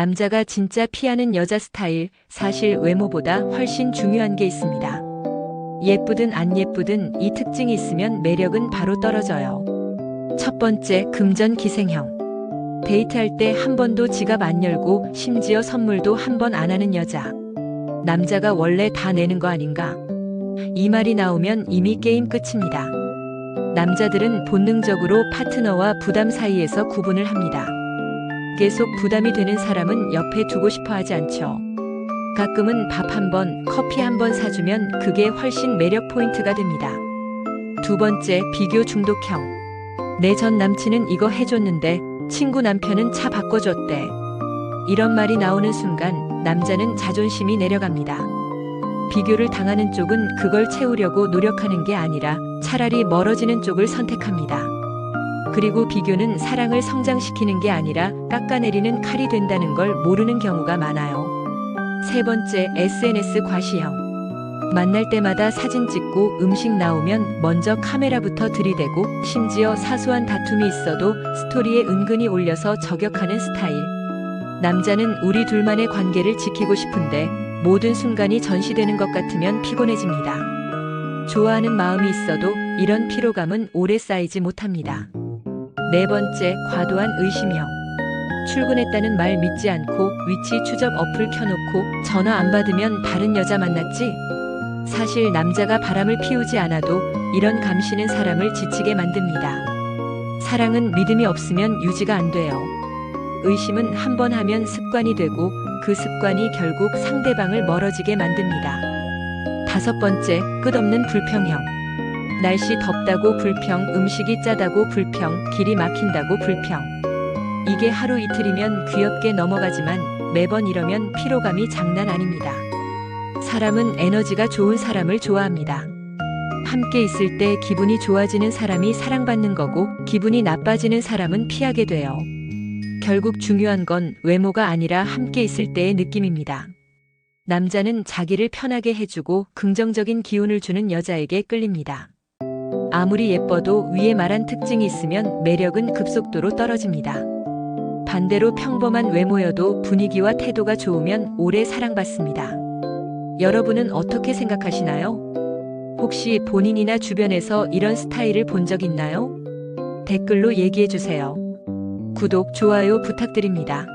남자가 진짜 피하는 여자 스타일, 사실 외모보다 훨씬 중요한 게 있습니다. 예쁘든 안 예쁘든 이 특징이 있으면 매력은 바로 떨어져요. 첫 번째, 금전 기생형. 데이트할 때 한 번도 지갑 안 열고 심지어 선물도 한 번 안 하는 여자. 남자가 원래 다 내는 거 아닌가? 이 말이 나오면 이미 게임 끝입니다. 남자들은 본능적으로 파트너와 부담 사이에서 구분을 합니다. 계속 부담이 되는 사람은 옆에 두고 싶어 하지 않죠. 가끔은 밥 한 번, 커피 한 번 사주면 그게 훨씬 매력 포인트가 됩니다. 두 번째, 비교 중독형. 내 전 남친은 이거 해줬는데 친구 남편은 차 바꿔줬대. 이런 말이 나오는 순간 남자는 자존심이 내려갑니다. 비교를 당하는 쪽은 그걸 채우려고 노력하는 게 아니라 차라리 멀어지는 쪽을 선택합니다. 그리고 비교는 사랑을 성장시키는 게 아니라 깎아내리는 칼이 된다는 걸 모르는 경우가 많아요. 세 번째, SNS 과시형. 만날 때마다 사진 찍고 음식 나오면 먼저 카메라부터 들이대고 심지어 사소한 다툼이 있어도 스토리에 은근히 올려서 저격하는 스타일. 남자는 우리 둘만의 관계를 지키고 싶은데 모든 순간이 전시되는 것 같으면 피곤해집니다. 좋아하는 마음이 있어도 이런 피로감은 오래 쌓이지 못합니다. 네 번째, 과도한 의심형. 출근했다는 말 믿지 않고 위치 추적 어플 켜놓고 전화 안 받으면 다른 여자 만났지? 사실 남자가 바람을 피우지 않아도 이런 감시는 사람을 지치게 만듭니다. 사랑은 믿음이 없으면 유지가 안 돼요. 의심은 한 번 하면 습관이 되고 그 습관이 결국 상대방을 멀어지게 만듭니다. 다섯 번째, 끝없는 불평형. 날씨 덥다고 불평, 음식이 짜다고 불평, 길이 막힌다고 불평. 이게 하루 이틀이면 귀엽게 넘어가지만 매번 이러면 피로감이 장난 아닙니다. 사람은 에너지가 좋은 사람을 좋아합니다. 함께 있을 때 기분이 좋아지는 사람이 사랑받는 거고 기분이 나빠지는 사람은 피하게 돼요. 결국 중요한 건 외모가 아니라 함께 있을 때의 느낌입니다. 남자는 자기를 편하게 해주고 긍정적인 기운을 주는 여자에게 끌립니다. 아무리 예뻐도 위에 말한 특징이 있으면 매력은 급속도로 떨어집니다. 반대로 평범한 외모여도 분위기와 태도가 좋으면 오래 사랑받습니다. 여러분은 어떻게 생각하시나요? 혹시 본인이나 주변에서 이런 스타일을 본 적 있나요? 댓글로 얘기해 주세요. 구독, 좋아요 부탁드립니다.